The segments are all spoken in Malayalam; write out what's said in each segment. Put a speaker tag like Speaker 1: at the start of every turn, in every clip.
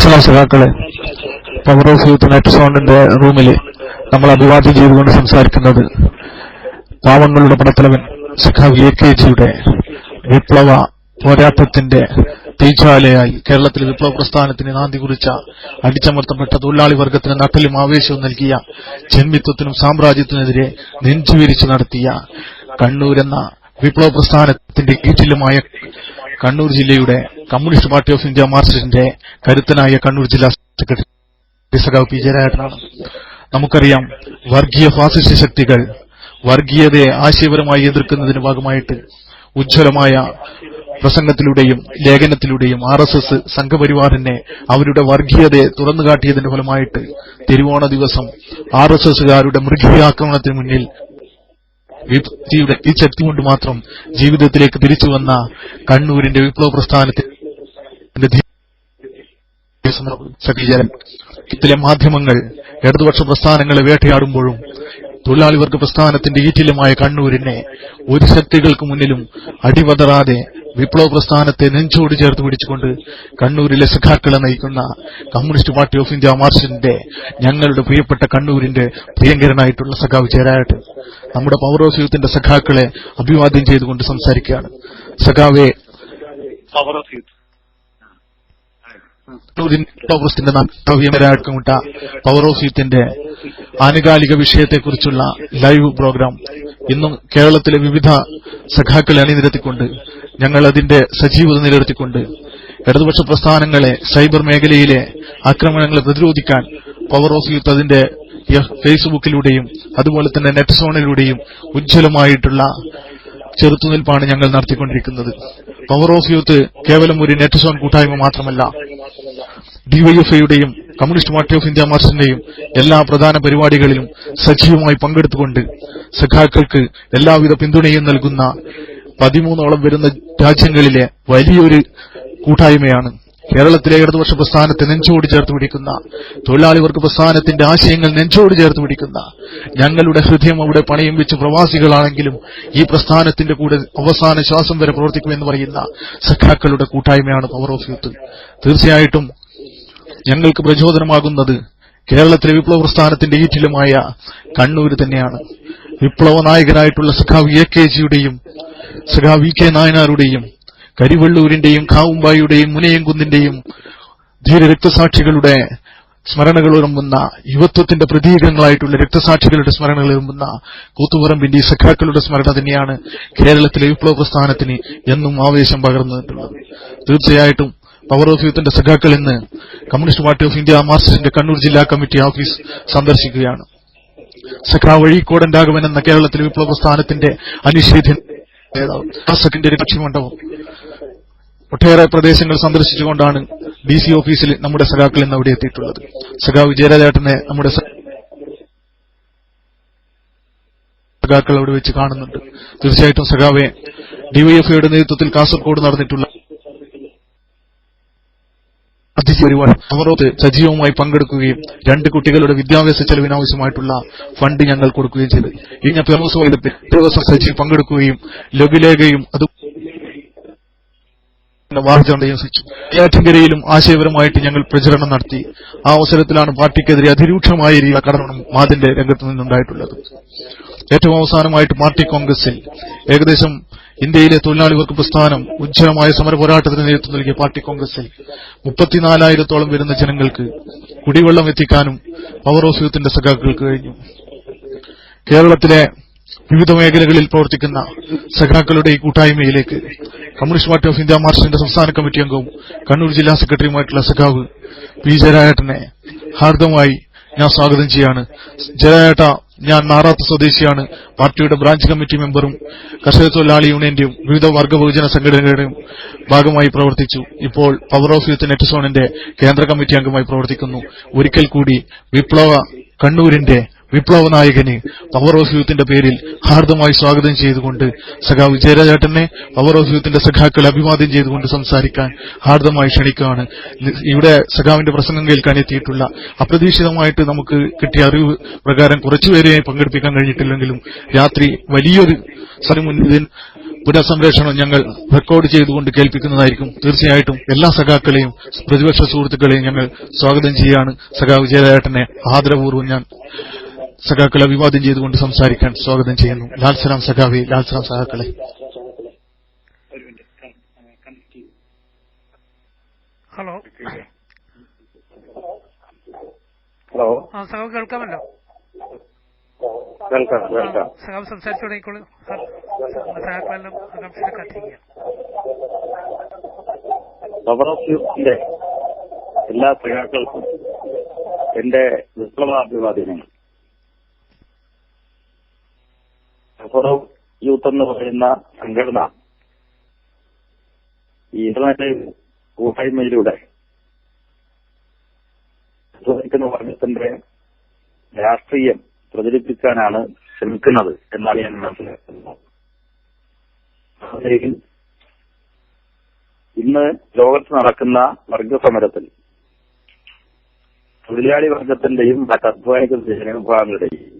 Speaker 1: മനസ്സിലാവും സഖാക്കളെ പവർ ഓഫ് യൂത്ത് നെറ്റ് സോണിന്റെ റൂമിൽ നമ്മൾ അഭിവാദ്യം ചെയ്തുകൊണ്ട് സംസാരിക്കുന്നത് പാവങ്ങളുടെ പടത്തലവൻ സഖാവ് എ കെ ജിയുടെ വിപ്ലവ പോരാട്ടത്തിന്റെ തീജ്വാലയായി കേരളത്തിൽ വിപ്ലവ പ്രസ്ഥാനത്തിന് നാന്തി കുറിച്ച അടിച്ചമർത്തപ്പെട്ട തൊഴിലാളി വർഗത്തിന് നട്ടലും ആവേശവും നൽകിയ ജന്മിത്വത്തിനും സാമ്രാജ്യത്തിനെതിരെ നെഞ്ചുവിരിച്ചു നടത്തിയ കണ്ണൂരെന്ന വിപ്ലവ പ്രസ്ഥാനത്തിന്റെ കീറ്റിലുമായ കണ്ണൂർ ജില്ലയുടെ കമ്മ്യൂണിസ്റ്റ് പാർട്ടി ഓഫ് ഇന്ത്യ മാർച്ചിന്റെ കരുത്തനായ കണ്ണൂർ ജില്ലാ സെക്രട്ടറി സഖാവ് പി ജയരാജനാണ് നമുക്കറിയാം വർഗീയ ഫാസിസ്റ്റ് ശക്തികൾ വർഗീയതയെ ആശയപരമായി എതിർക്കുന്നതിന് ഭാഗമായിട്ട് ഉജ്ജ്വലമായ പ്രസംഗത്തിലൂടെയും ലേഖനത്തിലൂടെയും ആർ എസ് എസ് സംഘപരിവാറിനെ അവരുടെ വർഗീയതയെ തുറന്നു കാട്ടിയതിന്റെ ഫലമായിട്ട് തിരുവോണ ദിവസം ആർ എസ് എസുകാരുടെ മൃഗീയാക്രമണത്തിന് മുന്നിൽ വ്യക്തിയുടെ ഈ ശക്തി കൊണ്ട് മാത്രം ജീവിതത്തിലേക്ക് തിരിച്ചു വന്ന കണ്ണൂരിന്റെ വിപ്ലവ പ്രസ്ഥാനത്തിന്റെ ഇതിലെ മാധ്യമങ്ങൾ ഇടതുപക്ഷ പ്രസ്ഥാനങ്ങളെ വേട്ടയാടുമ്പോഴും തൊഴിലാളി വർഗ പ്രസ്ഥാനത്തിന്റെ ഈറ്റിലുമായ കണ്ണൂരിനെ ഒരു ശക്തികൾക്ക് മുന്നിലും അടിവതറാതെ വിപ്ലവ പ്രസ്ഥാനത്തെ നെഞ്ചോട് ചേർത്ത് പിടിച്ചുകൊണ്ട് കണ്ണൂരിലെ സഖാക്കളെ നയിക്കുന്ന കമ്മ്യൂണിസ്റ്റ് പാർട്ടി ഓഫ് ഇന്ത്യ മാർച്ചിന്റെ ഞങ്ങളുടെ പ്രിയപ്പെട്ട കണ്ണൂരിന്റെ പ്രിയങ്കരനായിട്ടുള്ള സഖാവ് ചേരായിട്ട് നമ്മുടെ പവർ ഓഫ് യൂത്തിന്റെ സഖാക്കളെ അഭിവാദ്യം ചെയ്തുകൊണ്ട് സംസാരിക്കുകയാണ്. സഖാവേ
Speaker 2: പവർ ഓഫ് യൂത്ത്
Speaker 1: ടോപ്രസ്റ്റിന്റെ നവ്യമരാക്കമിട്ട പവർ ഓഫ് യൂത്തിന്റെ ആനുകാലിക വിഷയത്തെക്കുറിച്ചുള്ള ലൈവ് പ്രോഗ്രാം ഇന്നും കേരളത്തിലെ വിവിധ സഖാക്കളെ അണിനിരത്തിക്കൊണ്ട് ഞങ്ങൾ അതിന്റെ സജീവത നിലനിർത്തിക്കൊണ്ട് ഇടതുപക്ഷ പ്രസ്ഥാനങ്ങളെ സൈബർ മേഖലയിലെ ആക്രമണങ്ങളെ പ്രതിരോധിക്കാൻ പവർ ഓഫ് യൂത്ത് അതിന്റെ ഫേസ്ബുക്കിലൂടെയും അതുപോലെ തന്നെ നെറ്റ് സോണിലൂടെയും ഉജ്ജ്വലമായിട്ടുള്ള ചെറുത്തുനിൽപ്പാണ് ഞങ്ങൾ നടത്തിക്കൊണ്ടിരിക്കുന്നത്. പവർ ഓഫ് യൂത്ത് കേവലം ഒരു നെറ്റ് സോൺ കൂട്ടായ്മ മാത്രമല്ല. ഡിവൈഎഫ്ഐയുടെയും കമ്മ്യൂണിസ്റ്റ് പാർട്ടി ഓഫ് ഇന്ത്യ മാർച്ചിന്റെയും എല്ലാ പ്രധാന പരിപാടികളിലും സജീവമായി പങ്കെടുത്തുകൊണ്ട് സഖാക്കൾക്ക് എല്ലാവിധ പിന്തുണയും നൽകുന്ന പതിമൂന്നോളം വരുന്ന രാജ്യങ്ങളിലെ വലിയൊരു കൂട്ടായ്മയാണ് കേരളത്തിലെ ഇടതുപക്ഷ പ്രസ്ഥാനത്തെ നെഞ്ചോട് ചേർത്ത് പിടിക്കുന്ന തൊഴിലാളി വർഗ പ്രസ്ഥാനത്തിന്റെ ആശയങ്ങൾ നെഞ്ചോട് ചേർത്ത് പിടിക്കുന്ന ഞങ്ങളുടെ ഹൃദയം അവിടെ പണയം വെച്ച് പ്രവാസികളാണെങ്കിലും ഈ പ്രസ്ഥാനത്തിന്റെ കൂടെ അവസാന ശ്വാസം വരെ പ്രവർത്തിക്കുമെന്ന് പറയുന്ന സഖാക്കളുടെ കൂട്ടായ്മയാണ് പവർ ഓഫ് യൂത്ത് തീർച്ചയായിട്ടും ഞങ്ങൾക്ക് പ്രചോദനമാകുന്നത് കേരളത്തിലെ വിപ്ലവ പ്രസ്ഥാനത്തിന്റെ ഈറ്റിലുമായ കണ്ണൂര് തന്നെയാണ്. വിപ്ലവ നായകനായിട്ടുള്ള സഖാവ് എ കെ ജിയുടെയും സഖാവ് വി കെ നായനാരുടെയും കരിവള്ളൂരിന്റെയും കാവുമ്പായുടെയും മുനയംകുന്നിന്റെയും ധീരരക്തസാക്ഷികളുടെ സ്മരണകൾ ഉറമ്പുന്ന യുവത്വത്തിന്റെ പ്രതീകങ്ങളായിട്ടുള്ള രക്തസാക്ഷികളുടെ സ്മരണകൾ ഉറമ്പുന്ന കൂത്തുപറമ്പിന്റെ സഖാക്കളുടെ സ്മരണ തന്നെയാണ് കേരളത്തിലെ വിപ്ലവ പ്രസ്ഥാനത്തിന് എന്നും ആവേശം പകർന്നിട്ടുള്ളത്. തീർച്ചയായിട്ടും പവർ ഓഫ് യൂത്തിന്റെ സഖാക്കൾ ഇന്ന് കമ്മ്യൂണിസ്റ്റ് പാർട്ടി ഓഫ് ഇന്ത്യ മാർസിന്റെ കണ്ണൂർ ജില്ലാ കമ്മിറ്റി ഓഫീസ് സന്ദർശിക്കുകയാണ്. സഖാ വഴിക്കോടൻ രാഘവൻ എന്ന കേരളത്തിലെ വിപ്ലവ പ്രസ്ഥാനത്തിന്റെ അനിഷേധ്യൻ നേതാവ് ഒട്ടേറെ പ്രദേശങ്ങൾ സന്ദർശിച്ചുകൊണ്ടാണ് ഡി സി ഓഫീസിൽ നമ്മുടെ സഖാക്കൾ ഇന്ന് അവിടെ എത്തിയിട്ടുള്ളത്. സഖാവ് ജയരാജേട്ടനെ നമ്മുടെ സഖാക്കൾ അവിടെ വെച്ച് കാണുന്നുണ്ട്. തീർച്ചയായിട്ടും സഖാവെ ഡിവൈഎഫ്ഐയുടെ നേതൃത്വത്തിൽ കാസർഗോഡ് നടന്നിട്ടുള്ള അതിപരിപാടി അവരോട് സജീവമായി പങ്കെടുക്കുകയും രണ്ട് കുട്ടികളുടെ വിദ്യാഭ്യാസ ചെലവിനാവശ്യമായിട്ടുള്ള ഫണ്ട് ഞങ്ങൾ കൊടുക്കുകയും ചെയ്തു. കഴിഞ്ഞ ദിവസം ദിവസം സജീവ് പങ്കെടുക്കുകയും ലഘുലേഖയും അത് വാർത്തയും ഏറ്റുകരയിലും ആശയപരമായിട്ട് ഞങ്ങൾ പ്രചരണം നടത്തി. ആ അവസരത്തിലാണ് പാർട്ടിക്കെതിരെ അതിരൂക്ഷമായ രീതിയിൽ കടനം മാതിന്റെ രംഗത്ത് നിന്നുണ്ടായിട്ടുള്ളത്. ഏറ്റവും അവസാനമായിട്ട് പാർട്ടി കോൺഗ്രസിൽ ഏകദേശം ഇന്ത്യയിലെ തൊഴിലാളി വർഗ പ്രസ്ഥാനം ഉജ്ജ്വലമായ സമര പോരാട്ടത്തിന് നേതൃത്വം നൽകിയ പാർട്ടി കോൺഗ്രസിൽ മുപ്പത്തിനാലായിരത്തോളം വരുന്ന ജനങ്ങൾക്ക് കുടിവെള്ളം എത്തിക്കാനും പവർ ഓഫ് യൂത്തിന്റെ സഖാക്കൾക്ക് കഴിഞ്ഞു. കേരളത്തിലെ വിവിധ മേഖലകളിൽ പ്രവർത്തിക്കുന്ന സഖാക്കളുടെ ഈ കൂട്ടായ്മയിലേക്ക് കമ്മ്യൂണിസ്റ്റ് പാർട്ടി ഓഫ് ഇന്ത്യ മാർക്സിന്റെ സംസ്ഥാന കമ്മിറ്റി അംഗവും കണ്ണൂർ ജില്ലാ സെക്രട്ടറിയുമായിട്ടുള്ള സഖാവ് പി ജയരാജേട്ടനെ ഹാർദമായി ഞാൻ സ്വാഗതം ചെയ്യാണ്. ജയരാജേട്ട ഞാൻ നാറാത്ത് സ്വദേശിയാണ്. പാർട്ടിയുടെ ബ്രാഞ്ച് കമ്മിറ്റി മെമ്പറും കർഷക തൊഴിലാളി യൂണിയന്റെയും വിവിധ വർഗ ബഹുജന സംഘടനകളുടെയും ഭാഗമായി പ്രവർത്തിച്ചു. ഇപ്പോൾ പവർ ഓഫ് യൂത്ത് നെറ്റ്സോണിന്റെ കേന്ദ്ര കമ്മിറ്റി അംഗമായി പ്രവർത്തിക്കുന്നു. ഒരിക്കൽ കൂടി വിപ്ലവ കണ്ണൂരിന്റെ വിപ്ലവ നായകന് പവർ ഓഫ് യൂത്തിന്റെ പേരിൽ ഹാർദമായി സ്വാഗതം ചെയ്തുകൊണ്ട് സഖാവ് ജയരാജേട്ടനെ പവർ ഓഫ് യൂത്തിന്റെ സഖാക്കളെ അഭിവാദ്യം ചെയ്തുകൊണ്ട് സംസാരിക്കാൻ ഹാർദമായി ക്ഷണിക്കുകയാണ്. ഇവിടെ സഖാവിന്റെ പ്രസംഗം കേൾക്കാൻ എത്തിയിട്ടുള്ള അപ്രതീക്ഷിതമായിട്ട് നമുക്ക് കിട്ടിയ അറിവ് പ്രകാരം കുറച്ചുപേരെ പങ്കെടുപ്പിക്കാൻ കഴിഞ്ഞിട്ടില്ലെങ്കിലും രാത്രി വലിയൊരു സ്ഥലം പുനഃസംപ്രേഷണം ഞങ്ങൾ റെക്കോർഡ് ചെയ്തുകൊണ്ട് കേൾപ്പിക്കുന്നതായിരിക്കും. തീർച്ചയായിട്ടും എല്ലാ സഖാക്കളെയും പ്രതിപക്ഷ സുഹൃത്തുക്കളെയും ഞങ്ങൾ സ്വാഗതം ചെയ്യാണ്. സഖാവ് ജയരാജേട്ടനെ ആദരപൂർവം ഞാൻ സഖാക്കളെ അഭിവാദ്യം ചെയ്തുകൊണ്ട് സംസാരിക്കാൻ സ്വാഗതം ചെയ്യുന്നു. ലാൽസലാം സഖാവി ലാൽസലാം സഖാക്കളെ.
Speaker 3: ഹലോ.
Speaker 4: ഹലോ.
Speaker 3: ആ സഖാവ് കേൾക്കാമല്ലോ? സഖാവ് സംസാരിച്ചു തുടങ്ങിക്കോളൂ. സഖാക്കളെല്ലാം ആകാംക്ഷയുടെ കാത്തിരിക്കുക
Speaker 4: എല്ലാ സഖാക്കൾക്കും എന്റെ വിപ്ലവാഭിവാദ്യങ്ങൾ ഓഫ് യൂത്ത് എന്ന് പറയുന്ന സംഘടന ഈ ഇന്റർനെറ്റ് കൂട്ടായ്മയിലൂടെ പ്രചോദിക്കുന്ന വർഗത്തിന്റെ രാഷ്ട്രീയം പ്രചരിപ്പിക്കാനാണ് ശ്രമിക്കുന്നത് എന്നാണ് ഞാൻ മനസ്സിലാക്കുന്നത്. ഇന്ന് ലോകത്ത് നടക്കുന്ന വർഗസമരത്തിൽ തൊഴിലാളി വർഗത്തിന്റെയും മറ്റ് അധ്വാനിക്കുന്ന ജനവിഭാഗങ്ങളുടെയും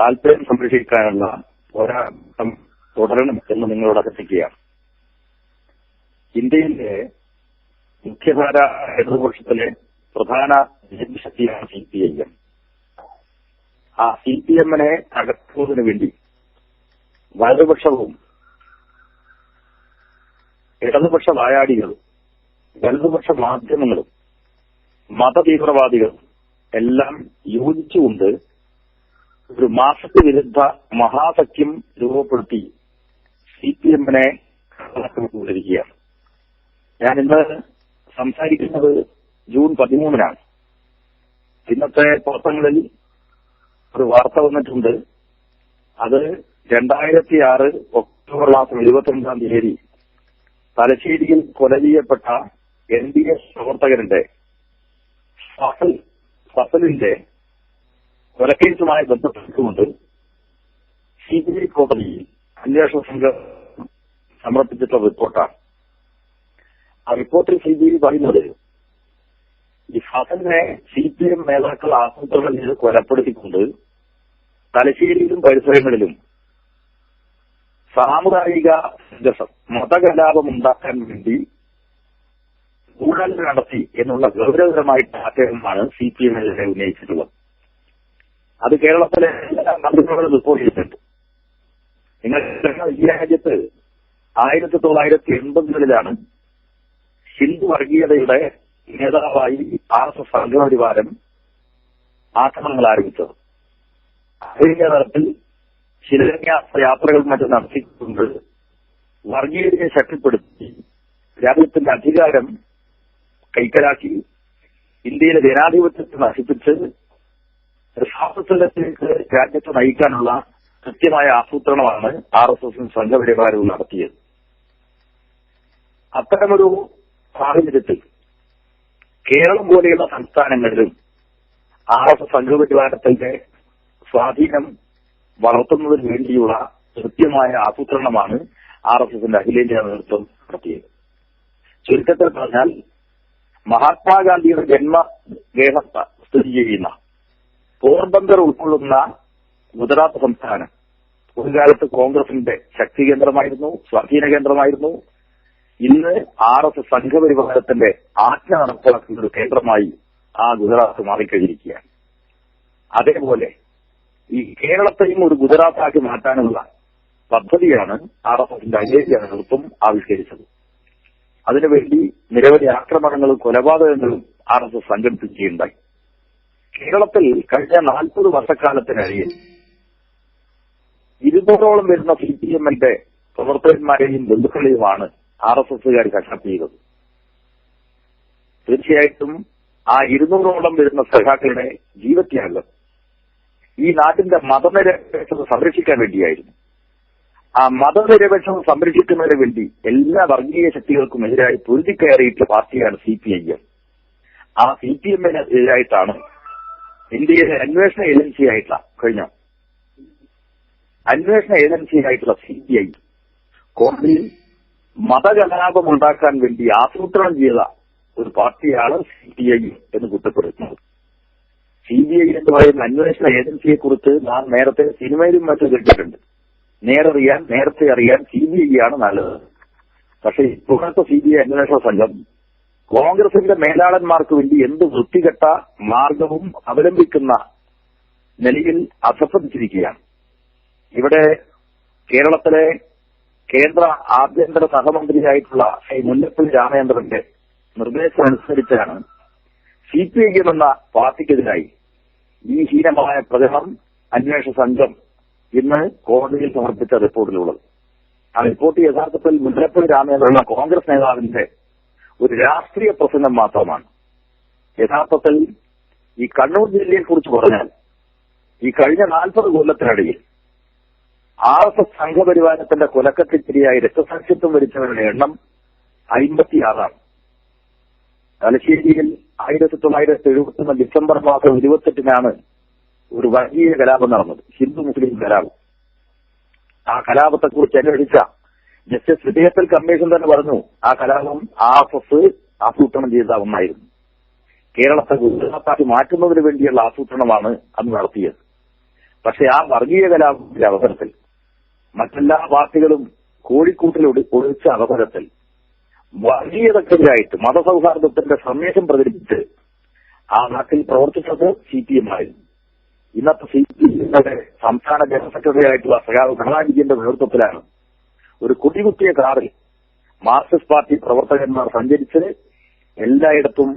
Speaker 4: താല്പര്യം സംരക്ഷിക്കാനുള്ള പോരാട്ടം തുടരണം എന്ന് നിങ്ങളോട് അഭ്യർത്ഥിക്കുകയാണ്. ഇന്ത്യയിലെ മുഖ്യധാര ഇടതുപക്ഷത്തിലെ പ്രധാന ജനശക്തിയാണ് സി പി ഐ എം. ആ സി പി എമ്മിനെ തകർക്കുന്നതിന് വേണ്ടി വലതുപക്ഷവും ഇടതുപക്ഷ വായാടികളും വലതുപക്ഷ മാധ്യമങ്ങളും മതതീവ്രവാദികളും എല്ലാം യോജിച്ചുകൊണ്ട് ഒരു മാസത്തെ വിരുദ്ധ മഹാസഖ്യം രൂപപ്പെടുത്തി സി പി എമ്മിനെ കൊണ്ടിരിക്കുകയാണ് ഞാൻ ഇന്ന് സംസാരിക്കുന്നത് ജൂൺ പതിമൂന്നിനാണ്. ഇന്നത്തെ പത്രങ്ങളിൽ ഒരു വാർത്ത വന്നിട്ടുണ്ട്. അത് രണ്ടായിരത്തി ആറ് ഒക്ടോബർ മാസം ഇരുപത്തൊൻപതാം തീയതി തലശ്ശേരിയിൽ കൊല ചെയ്യപ്പെട്ട എൻ ഡി എസ് പ്രവർത്തകരുടെ ഫസൽ ഫസലിന്റെ കൊലക്കേസുമായി ബന്ധപ്പെട്ടുകൊണ്ട് സി ബി ഐ കോടതിയിൽ അന്വേഷണ സംഘം സമർപ്പിച്ചിട്ടുള്ള റിപ്പോർട്ടാണ്. ആ റിപ്പോർട്ടിൽ സി ബി ഐ പറയുന്നത് ഈ ഫസലിനെ സി പി എം നേതാക്കൾ ആസൂത്രണം ചെയ്ത് കൊലപ്പെടുത്തിക്കൊണ്ട് തലശ്ശേരിയിലും പരിസരങ്ങളിലും സാമുദായിക മതകലാപം ഉണ്ടാക്കാൻ വേണ്ടി ഊഴൽ നടത്തി എന്നുള്ള ഗൗരവകരമായിട്ട് ആശയമാണ് സി പി എമ്മിനെതിരെ ഉന്നയിച്ചിട്ടുള്ളത്. അത് കേരളത്തിലെ എല്ലാ റിപ്പോർട്ട് ചെയ്തിട്ടുണ്ട്. നിങ്ങൾ ഈ രാജ്യത്ത് ആയിരത്തി തൊള്ളായിരത്തി എൺപതുകളിലാണ് ഹിന്ദു വർഗീയതയുടെ നേതാവായി ആർ എസ് എസ് സംഘപരിവാരം ആക്രമണങ്ങൾ ആരംഭിച്ചത്. അതിന്റെ തലത്തിൽ ശിലന്യാസ യാത്രകൾ മറ്റും നടത്തിക്കൊണ്ട് വർഗീയതയെ ശക്തിപ്പെടുത്തി രാജ്യത്തിന്റെ അധികാരം കൈക്കലാക്കി ഇന്ത്യയിലെ ജനാധിപത്യത്തെ നശിപ്പിച്ച് സ്വാതന്ത്ര്യത്തിലേക്ക് രാജ്യത്തെ നയിക്കാനുള്ള കൃത്യമായ ആസൂത്രണമാണ് ആർ എസ് എസും സംഘപരിവാരവും നടത്തിയത്. അത്തരമൊരു സാഹചര്യത്തിൽ കേരളം പോലെയുള്ള സംസ്ഥാനങ്ങളിലും ആർ എസ് എസ് സംഘപരിവാരത്തിന്റെ സ്വാധീനം വളർത്തുന്നതിന് വേണ്ടിയുള്ള കൃത്യമായ ആസൂത്രണമാണ് ആർ എസ് എസിന്റെ അഖിലേന്ത്യാ നേതൃത്വം നടത്തിയത്. ചുരുക്കത്തിൽ പറഞ്ഞാൽ മഹാത്മാഗാന്ധിയുടെ ജന്മഗേഹം സ്ഥിതി ചെയ്യുന്ന പോർബന്ദർ ഉൾക്കൊള്ളുന്ന ഗുജറാത്ത് സംസ്ഥാനം. ഒരു കാലത്ത് കോൺഗ്രസിന്റെ ശക്തി കേന്ദ്രമായിരുന്നു സ്വാധീന കേന്ദ്രമായിരുന്നു. ഇന്ന് ആർ എസ് എസ് സംഘപരിവാരത്തിന്റെ ആജ്ഞ നടപ്പിലാക്കുന്ന ഒരു കേന്ദ്രമായി ആ ഗുജറാത്ത് മാറിക്കഴിഞ്ഞിരിക്കുകയാണ്. അതേപോലെ ഈ കേരളത്തെയും ഒരു ഗുജറാത്താക്കി മാറ്റാനുള്ള പദ്ധതിയാണ് ആർ എസ് എസിന്റെ അഖിലേന്ത്യാ നേതൃത്വം ആവിഷ്കരിച്ചത്. അതിനുവേണ്ടി നിരവധി ആക്രമണങ്ങളും കൊലപാതകങ്ങളും ആർ എസ് എസ് സംഘടിപ്പിക്കുകയുണ്ടായി. കേരളത്തിൽ കഴിഞ്ഞ നാൽപ്പത് വർഷക്കാലത്തിനിടയിൽ ഇരുന്നൂറോളം വരുന്ന സി പി എമ്മിന്റെ പ്രവർത്തകന്മാരെയും ബന്ധുക്കളെയുമാണ് ആർ എസ് എസുകാർ കഷാപ്പ് ചെയ്തത്. തീർച്ചയായിട്ടും ആ ഇരുന്നൂറോളം വരുന്ന സഖാക്കളുടെ ജീവത്യാഗം ഈ നാട്ടിന്റെ മതനിരപേക്ഷത സംരക്ഷിക്കാൻ വേണ്ടിയായിരുന്നു. ആ മതനിരപേക്ഷത സംരക്ഷിക്കുന്നതിന് വേണ്ടി എല്ലാ വർഗീയ ശക്തികൾക്കും എതിരായി പൊരുതിക്കയറിയിട്ടുള്ള പാർട്ടിയാണ് സി പി ഐ എം. ആ സി പി എമ്മിന് എതിരായിട്ടാണ് ഇന്ത്യയിലെ അന്വേഷണ ഏജൻസിയായിട്ടുള്ള കഴിഞ്ഞ അന്വേഷണ ഏജൻസിയായിട്ടുള്ള സി ബി ഐ കോടതിയിൽ മതകലാപം ഉണ്ടാക്കാൻ വേണ്ടി ആസൂത്രണം ചെയ്ത ഒരു പാർട്ടിയാണ് സി ബി ഐ എന്ന് കുറ്റപ്പെടുത്തുന്നത് സി ബി ഐ എന്ന് പറയുന്ന അന്വേഷണ ഏജൻസിയെ കുറിച്ച് നാം നേരത്തെ സിനിമയിലും മറ്റും കേട്ടിട്ടുണ്ട്. നേരറിയാൻ നേരത്തെ അറിയാൻ സി ബി ഐ ആണ് നല്ലത്. പക്ഷേ ഇപ്പോഴത്തെ സി ബി ഐ അന്വേഷണ സംഘം കോൺഗ്രസിന്റെ മേലാളന്മാർക്ക് വേണ്ടി എന്ത് വൃത്തികെട്ട മാർഗവും അവലംബിക്കുന്ന നിലയിൽ അധപ്പതിച്ചിരിക്കുകയാണ് ഇവിടെ കേരളത്തിലെ കേന്ദ്ര ആഭ്യന്തര സഹമന്ത്രിയായിട്ടുള്ള ശ്രീ മുല്ലപ്പള്ളി രാമചന്ദ്രന്റെ നിർദ്ദേശം അനുസരിച്ചാണ് സി പി ഐ എം എന്ന പാർട്ടിക്കെതിരായി ഈ ഹീനമായ പ്രചരണം അന്വേഷണ സംഘം ഇന്ന് കോടതിയിൽ സമർപ്പിച്ച റിപ്പോർട്ടിലുള്ളത്. ആ റിപ്പോർട്ട് യഥാർത്ഥത്തിൽ മുല്ലപ്പള്ളി രാമചന്ദ്രൻ കോൺഗ്രസ് നേതാവിന്റെ ഒരു രാഷ്ട്രീയ പ്രസംഗം മാത്രമാണ്. യഥാർത്ഥത്തിൽ ഈ കണ്ണൂർ ജില്ലയെ കുറിച്ച് പറഞ്ഞാൽ ഈ കഴിഞ്ഞ നാൽപ്പത് കൊല്ലത്തിനിടയിൽ ആർ എസ് എസ് സംഘപരിവാരത്തിന്റെ കൊലക്കത്തിരിയായി രക്തസാക്ഷിത്വം വരിച്ചവരുടെ എണ്ണം അമ്പത്തിയാറാണ്. തലശ്ശേരിയിൽ ആയിരത്തി തൊള്ളായിരത്തി എഴുപത്തൊന്ന് ഡിസംബർ മാസം ഇരുപത്തെട്ടിനാണ് ഒരു വർഗീയ കലാപം നടന്നത്. ഹിന്ദു മുസ്ലിം കലാപം. ആ കലാപത്തെക്കുറിച്ച് അന്വേഷിച്ച ജസ്റ്റിസ് വിധേയത്തിൽ കമ്മീഷൻ തന്നെ പറഞ്ഞു ആ കലാപം എസ് ആസൂത്രണം ചെയ്ത ഒന്നായിരുന്നു കേരളത്തെ ഗുജറാത്താക്കി മാറ്റുന്നതിന് വേണ്ടിയുള്ള ആസൂത്രണമാണ് അന്ന് നടത്തിയത്. പക്ഷെ ആ വർഗീയ കലാപത്തിന്റെ അവസരത്തിൽ മറ്റെല്ലാ പാർട്ടികളും കോഴിക്കൂട്ടിൽ ഒഴിച്ച അവസരത്തിൽ വർഗീയതക്കെതിരായിട്ട് മതസൗഹാർദ്ദത്തിന്റെ സന്ദേശം പ്രചരിപ്പിച്ച് ആ നാട്ടിൽ പ്രവർത്തിച്ചത് സി പി എം ആയിരുന്നു ഇന്നത്തെ സി പി എമ്മിന്റെ സംസ്ഥാന ജനറൽ സെക്രട്ടറി ആയിട്ടുള്ള സഖാവ് പിണറായി വിജയന്റെ നേതൃത്വത്തിലാണ് ഒരു കുടികുത്തിയ കാറിൽ മാർക്സിസ്റ്റ് പാർട്ടി പ്രവർത്തകന്മാർ സഞ്ചരിച്ച് എല്ലായിടത്തും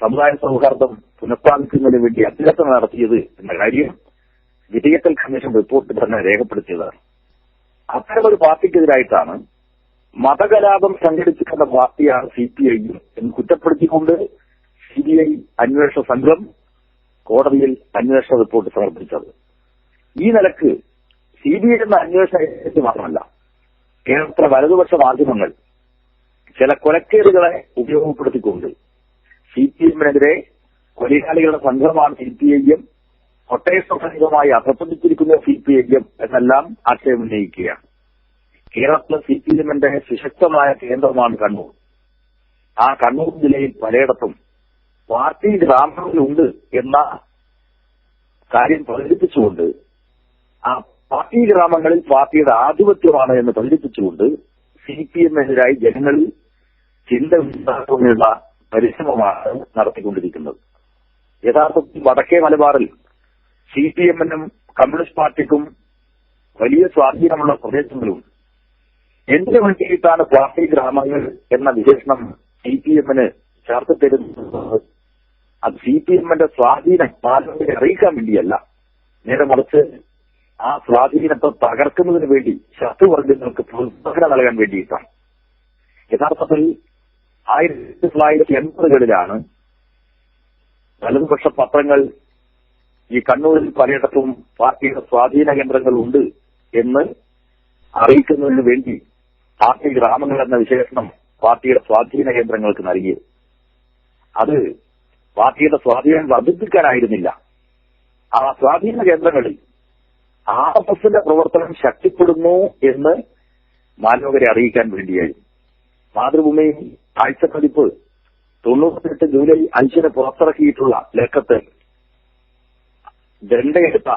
Speaker 4: സമുദായ സൗഹാർദ്ദം പുനഃസ്ഥാപിക്കുന്നതിന് വേണ്ടി അഭ്യർത്ഥന നടത്തിയത് എന്ന കാര്യം വിധേയക്കൽ കമ്മീഷൻ റിപ്പോർട്ട് തന്നെ രേഖപ്പെടുത്തിയതാണ്. അത്തരമൊരു പാർട്ടിക്കെതിരായിട്ടാണ് മതകലാപം സംഘടിപ്പിക്കുന്ന പാർട്ടിയാണ് സി പി ഐ എന്ന് കുറ്റപ്പെടുത്തിക്കൊണ്ട് സി ബി ഐ അന്വേഷണ സംഘം കോടതിയിൽ അന്വേഷണ റിപ്പോർട്ട് സമർപ്പിച്ചത്. ഈ നിലയ്ക്ക് സി ബി ഐ എന്ന അന്വേഷണ ഏജൻസി മാത്രമല്ല കേരളത്തിലെ വലതുപക്ഷ മാധ്യമങ്ങൾ ചില കൊലക്കേടുകളെ ഉപയോഗപ്പെടുത്തിക്കൊണ്ട് സി പി എമ്മിനെതിരെ കൊലയാളികളുടെ സംഘമാണ് C P I M quotation സഹിതമായി അധപ്പതിച്ചിരിക്കുന്ന സി പി ഐ എം എന്നെല്ലാം ആക്ഷേപം ഉന്നയിക്കുകയാണ് കേരളത്തിലെ സി പി എമ്മിന്റെ സുശക്തമായ കേന്ദ്രമാണ് കണ്ണൂർ. ആ കണ്ണൂർ ജില്ലയിൽ പലയിടത്തും പാർട്ടി ഗ്രാമങ്ങളിലുണ്ട് എന്ന കാര്യം പ്രചരിപ്പിച്ചുകൊണ്ട് ആ പാർട്ടി ഗ്രാമങ്ങളിൽ പാർട്ടിയുടെ ആധിപത്യമാണ് എന്ന് പ്രചരിപ്പിച്ചുകൊണ്ട് സി പി എമ്മിനെതിരായി ജനങ്ങളിൽ ചിന്ത ഉണ്ടാക്കുന്നതിനുള്ള പരിശ്രമമാണ് നടത്തിക്കൊണ്ടിരിക്കുന്നത്. യഥാർത്ഥത്തിൽ വടക്കേ മലബാറിൽ സി പി എമ്മിനും കമ്മ്യൂണിസ്റ്റ് പാർട്ടിക്കും വലിയ സ്വാധീനമുള്ള പ്രദേശങ്ങളും എന്തിനു വേണ്ടിയിട്ടാണ് പാർട്ടി ഗ്രാമങ്ങൾ എന്ന വിശേഷണം സി പി എമ്മിന് ചേർത്ത് തരുന്നത്? അത് സി പി എമ്മിന്റെ സ്വാധീനം പാർലമെന്റിനെ അറിയിക്കാൻ വേണ്ടിയല്ല. നേരെ മറിച്ച് ആ സ്വാധീനത്തെ തകർക്കുന്നതിന് വേണ്ടി ശത്രുവർഗങ്ങൾക്ക് പ്രോത്സാഹനം നൽകാൻ വേണ്ടിയിട്ടാണ്. യഥാർത്ഥത്തിൽ ആയിരത്തി തൊള്ളായിരത്തി എൺപതുകളിലാണ് വലതുപക്ഷ പത്രങ്ങൾ ഈ കണ്ണൂരിൽ പലയിടത്തും പാർട്ടിയുടെ സ്വാധീന കേന്ദ്രങ്ങൾ ഉണ്ട് എന്ന് അറിയിക്കുന്നതിന് വേണ്ടി പാർട്ടി ഗ്രാമങ്ങൾ എന്ന വിശേഷണം പാർട്ടിയുടെ സ്വാധീന കേന്ദ്രങ്ങൾക്ക് നൽകിയത്. അത് പാർട്ടിയുടെ സ്വാധീനം വർദ്ധിപ്പിക്കാനായിരുന്നില്ല. ആ സ്വാധീന കേന്ദ്രങ്ങളിൽ ആർ എസ് എസിന്റെ പ്രവർത്തനം ശക്തിപ്പെടുന്നു എന്ന് മാനവകരെ അറിയിക്കാൻ വേണ്ടിയായിരുന്നു മാതൃഭൂമി ആഴ്ചപ്പതിപ്പ് തൊണ്ണൂറ്റിയെട്ട് ജൂലൈ അഞ്ചിന് പുറത്തിറക്കിയിട്ടുള്ള ലേഖത്തിൽ ദണ്ഡയെടുത്ത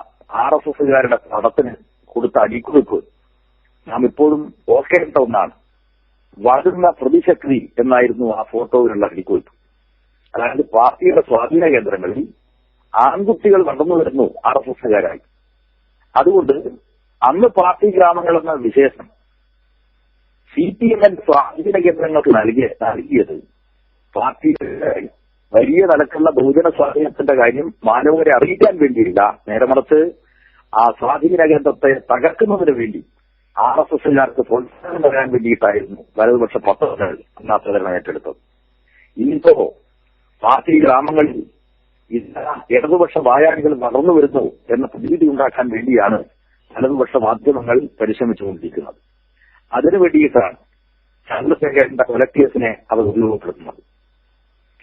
Speaker 4: ആർ എസ് എസുകാരുടെ പടത്തിന് കൊടുത്ത അടിക്കുറിപ്പ് നാം ഇപ്പോഴും ഓർക്കേണ്ട ഒന്നാണ്. വളരുന്ന പ്രതിശക്തി എന്നായിരുന്നു ആ ഫോട്ടോയിലുള്ള അടിക്കുറിപ്പ്. അതായത് പാർട്ടിയുടെ സ്വാധീന കേന്ദ്രങ്ങളിൽ ആൺകുട്ടികൾ നടന്നു വരുന്നു ആർ എസ് എസുകാരായി അതുകൊണ്ട് അന്ന് പാർട്ടി ഗ്രാമങ്ങൾ എന്ന വിശേഷം സി പി എമ്മിന്റെ സ്വാധീന കേന്ദ്രങ്ങൾക്ക് നൽകിയ നൽകിയത് പാർട്ടിയുടെ വലിയ തലത്തിലുള്ള ബഹുജന സ്വാധീനത്തിന്റെ കാര്യം മാനവരെ അറിയിക്കാൻ വേണ്ടിയില്ല. നേരെ മറിച്ച് ആ സ്വാധീന കേന്ദ്രത്തെ തകർക്കുന്നതിന് വേണ്ടി ആർ എസ് എസുകാർക്ക് പ്രോത്സാഹനം നൽകാൻ വേണ്ടിയിട്ടായിരുന്നു വലതുപക്ഷ പത്രങ്ങൾ അന്ന് ഏറ്റെടുത്തത്. ഇനിയിപ്പോ പാർട്ടി ഗ്രാമങ്ങളിൽ ഇടതുപക്ഷ വായാടികൾ വളർന്നു വരുന്നു എന്ന പ്രതീതി ഉണ്ടാക്കാൻ വേണ്ടിയാണ് വലതുപക്ഷ മാധ്യമങ്ങൾ പരിശ്രമിച്ചുകൊണ്ടിരിക്കുന്നത്. അതിനു വേണ്ടിയിട്ടാണ് ചന്ദ്രശേഖരന്റെ കൊലക്കേസിനെ അവർ ഉപയോഗപ്പെടുത്തുന്നത്.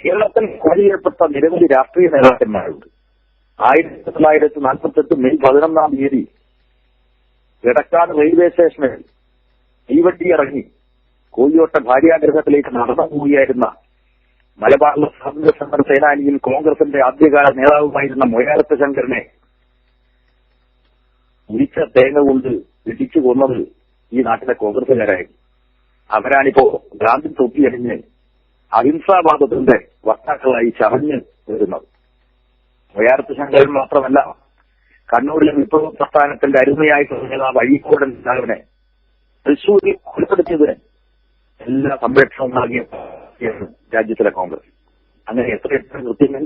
Speaker 4: കേരളത്തിൽ കൊലയിൽപ്പെട്ട നിരവധി രാഷ്ട്രീയ നേതാക്കന്മാരുണ്ട്. ആയിരത്തി തൊള്ളായിരത്തി നാൽപ്പത്തെട്ട് മെയ് പതിനൊന്നാം തീയതി എടക്കാട് റെയിൽവേ സ്റ്റേഷനിൽ തീവണ്ടി ഇറങ്ങി കോഴിയോട്ട ഭാര്യാഗ്രഹത്തിലേക്ക് നടന്നു പോവുകയായിരുന്ന മലബാറിലെ സ്വാതന്ത്ര്യ സമര സേനാനിയും കോൺഗ്രസിന്റെ ആദ്യകാല നേതാവുമായിരുന്ന മൊയാലത്ത് ശങ്കരനെ ഉരിച്ച തേങ്ങ കൊണ്ട് ഇടിച്ചു കൊന്നത് ഈ നാട്ടിലെ കോൺഗ്രസുകാരായിരുന്നു അവരാണിപ്പോ ഗാന്ധി തൊപ്പിയണിഞ്ഞ് അഹിംസാവാദത്തിന്റെ വക്താക്കളായി ചമഞ്ഞ് വരുന്നത് മൊയാരത്ത് ശങ്കരൻ മാത്രമല്ല കണ്ണൂരിലെ വിപ്ലവ പ്രസ്ഥാനത്തിന്റെ അരുമയായിട്ടുള്ള നേതാവ് അഴീക്കോടൻ നേതാവിനെ തൃശൂരിൽ കൊലപ്പെടുത്തിയതിന് എല്ലാ സംരക്ഷണവും നൽകിയ രാജ്യത്തിലെ കോൺഗ്രസ്. അങ്ങനെ എത്ര എത്ര കൃത്യങ്ങൾ.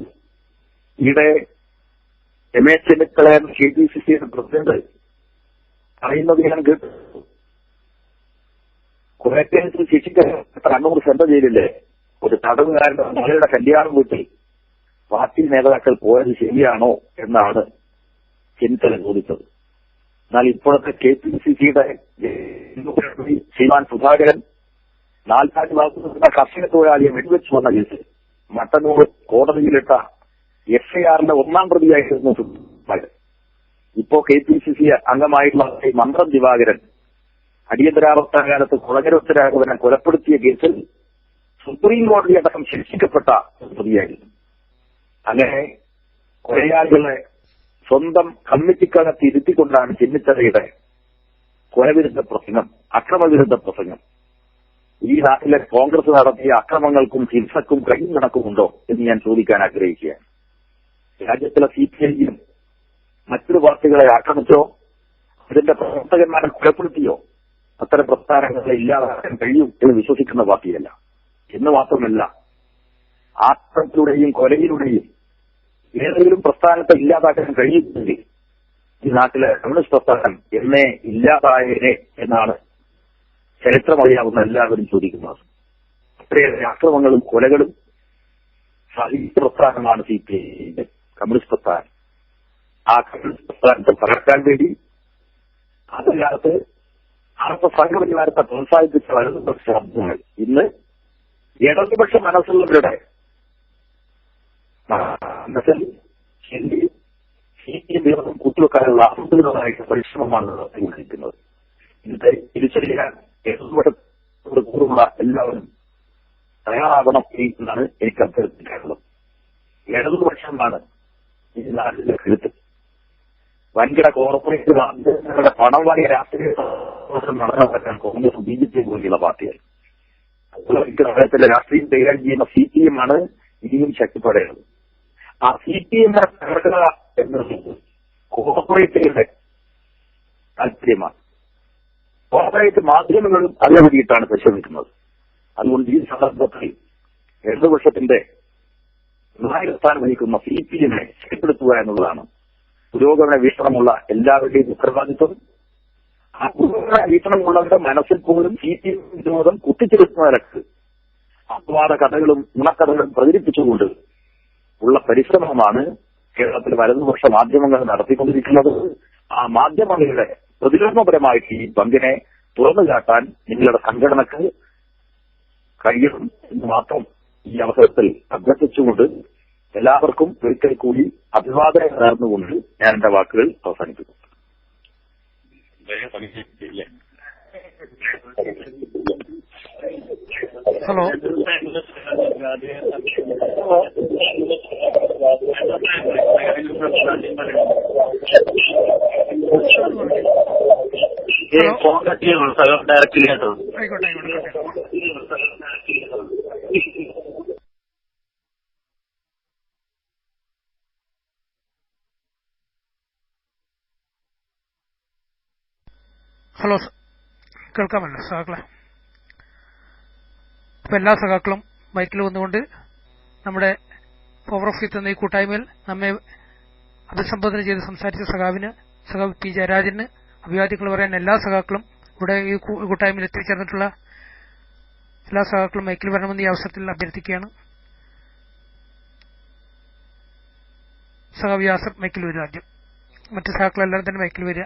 Speaker 4: ഈയിടെ രമേശ് ചെന്നിത്തല എന്ന കെ പി സി സിയുടെ പ്രസിഡന്റ്. പറയുന്നത് ഞാൻ കേട്ടു. ശിക്ഷിക്കാൻ കണ്ണൂർ ചെയ്തില്ലേ ജയിലിലെ ഒരു തടവുകാരന്റെ മകളുടെ കല്യാണം വീട്ടിൽ പാർട്ടി നേതാക്കൾ പോയത് ശരിയാണോ എന്നാണ് ചെന്നിത്തല ചോദിച്ചത്. എന്നാൽ ഇപ്പോഴത്തെ കെ പി സി സിയുടെ ശ്രീമാൻ സുധാകരൻ നാൽക്കാട്ട് ഭാഗത്തുനിന്ന് കർഷക തൊഴിലാളിയെ വെടിവെച്ചു വന്ന കേസിൽ മട്ടന്നൂർ കോടതിയിലിട്ട എഫ് ഐ ആറിന്റെ ഒന്നാം പ്രതിയായിരുന്നു ഇപ്പോ കെ പി സി സി അംഗമായിട്ടുള്ള മന്ത്രം ദിവാകരൻ അടിയന്തരാവസ്ഥ കാലത്ത് കുളങ്ങരൊത്തരാഘവനെ കൊലപ്പെടുത്തിയ കേസിൽ സുപ്രീം കോടതി അടക്കം ശിക്ഷിക്കപ്പെട്ട പ്രതിയായിരുന്നു. അങ്ങനെ കൊലയാളികളെ സ്വന്തം കമ്മിറ്റിക്കകത്ത് ഇരുത്തിക്കൊണ്ടാണ് ചെന്നിത്തലയുടെ കൊലവിരുദ്ധ പ്രസംഗം അക്രമവിരുദ്ധ പ്രസംഗം. ഈ നാട്ടിലെ കോൺഗ്രസ് നടത്തിയ അക്രമങ്ങൾക്കും ഹിംസക്കും കൈ കണക്കുമുണ്ടോ എന്ന് ഞാൻ ചോദിക്കാൻ ആഗ്രഹിക്കുകയാണ്. രാജ്യത്തിലെ സി പി ഐയും മറ്റൊരു പാർട്ടികളെ ആക്രമിച്ചോ? അതിന്റെ പ്രവർത്തകന്മാരെ കൊലപ്പെടുത്തിയോ? അത്തരം പ്രസ്ഥാനങ്ങളെ ഇല്ലാതാക്കാൻ കഴിയും എന്ന് വിശ്വസിക്കുന്ന പാർട്ടിയല്ല. എന്ന് മാത്രമല്ല ആക്രമത്തിലൂടെയും കൊലയിലൂടെയും ഏതെങ്കിലും പ്രസ്ഥാനത്തെ ഇല്ലാതാക്കാൻ കഴിയുമെങ്കിൽ ഈ നാട്ടിലെ കമ്മ്യൂണിസ്റ്റ് പ്രസ്ഥാനം എന്നേ ഇല്ലാതായനെ എന്നാണ് ചരിത്രമറിയാവുന്ന എല്ലാവരും ചോദിക്കുന്നത്. അത്രയേറെ അക്രമങ്ങളും കൊലകളും സാഹിത്യ പ്രസ്ഥാനമാണ് സി പി ഐന്റെ കമ്മ്യൂണിസ്റ്റ് പ്രസ്ഥാനം. ആ കമ്മ്യൂണിസ്റ്റ് പ്രസ്ഥാനത്തെ തകർക്കാൻ വേണ്ടി അതല്ലാത്ത അർത്ഥ സംഘപരിവാരത്തെ പ്രോത്സാഹിപ്പിച്ച വലതുപക്ഷ ശബ്ദങ്ങൾ ഇന്ന് ഇടതുപക്ഷ മനസ്സുള്ളവരുടെ മനസ്സിൽ ഹിന്ദി സി പി എം ദിവസം കൂട്ടുവെക്കാനുള്ള ആസൂത്രിതമായിട്ട് പരിശ്രമമാണ് നടത്തിക്കൊണ്ടിരിക്കുന്നത് ഇത് തിരിച്ചറിയാൻ ഇടതുപക്ഷത്തോട് എല്ലാവരും തയ്യാറാകണം എന്നാണ് എനിക്ക് അഭ്യർത്ഥിക്കാനുള്ളത്. ഇടതുപക്ഷമാണ് ഈ നാട്ടിലെ കരുത്ത്. വൻകിട കോർപ്പറേറ്റ് ബാധ്യതകളുടെ പണം വാങ്ങിയ രാഷ്ട്രീയ നടക്കാൻ പറ്റാൻ കോൺഗ്രസ് ബി ജെ പി പോലെയുള്ള പാർട്ടിയായി നഗരത്തിലെ രാഷ്ട്രീയം കൈകാര്യം ചെയ്യുന്ന സി പി എം ആണ് ഇനിയും ശക്തിപ്പെടേണ്ടത് ആ സി പി എമ്മിനെ തകർക്കുക എന്നത് കോർപ്പറേറ്റുകളുടെ താല്പര്യമാണ്. കോർപ്പറേറ്റ് മാധ്യമങ്ങളും അതിനു വേണ്ടിയിട്ടാണ് പരിശ്രമിക്കുന്നത് അതുകൊണ്ട് ഈ സന്ദർഭത്തിൽ ഇടതുപക്ഷത്തിന്റെ നായകസ്ഥാനം വഹിക്കുന്ന സി പി എമ്മിനെ ശക്തിപ്പെടുത്തുക എന്നുള്ളതാണ് പുരോഗമന വീക്ഷണമുള്ള എല്ലാവരുടെയും ഉത്തരവാദിത്വം. ആ പുരോഗമന വീക്ഷണമുള്ളവരുടെ മനസ്സിൽ പോലും സി പി എം വിനോദം കുത്തിച്ചെലുത്തുന്നവർക്ക് അപവാദ കഥകളും ഗുണക്കഥകളും പ്രചരിപ്പിച്ചുകൊണ്ട് ഉള്ള പരിശ്രമമാണ് കേരളത്തിൽ വലതുപക്ഷ മാധ്യമങ്ങൾ നടത്തിക്കൊണ്ടിരിക്കുന്നത്. ആ മാധ്യമങ്ങളുടെ പ്രതിരോധപരമായിട്ട് ഈ പങ്കിനെ തുറന്നു കാട്ടാൻ നിങ്ങളുടെ സംഘടനക്ക് കഴിയണം എന്ന് മാത്രം ഈ അവസരത്തിൽ അഭ്യർത്ഥിച്ചുകൊണ്ട് എല്ലാവർക്കും ഒരിക്കൽ കൂടി അഭിവാദനം നേർന്നുകൊണ്ട് ഞാൻ എന്റെ വാക്കുകൾ അവസാനിപ്പിക്കുന്നു.
Speaker 3: ഹലോ. ഹലോ കേൾക്കാമല്ലോ സഹാക്കളെ അപ്പൊ എല്ലാ സഹാക്കളും ബൈക്കിൽ വന്നുകൊണ്ട് നമ്മുടെ പവർ ഓഫ് ഫിത്ത് എന്ന ഈ കൂട്ടായ്മയിൽ നമ്മെ അഭിസംബോധന ചെയ്ത് സംസാരിച്ച സഖാവിന് സഖാവ് പി ജയരാജന് അഭിവാദികൾ പറയാൻ എല്ലാ സഖാക്കളും ഇവിടെ ഈ കൂട്ടായ്മയിൽ എത്തിച്ചേർന്നിട്ടുള്ള എല്ലാ സഖാക്കളും മൈക്കിൽ വരണമെന്ന് ഈ അവസരത്തിൽ അഭ്യർത്ഥിക്കുകയാണ്. സഖാവ് യാസർ മൈക്കിൽ വരിക ആദ്യം. മറ്റു സഖാക്കളെല്ലാവരും തന്നെ മൈക്കിൽ വരിക.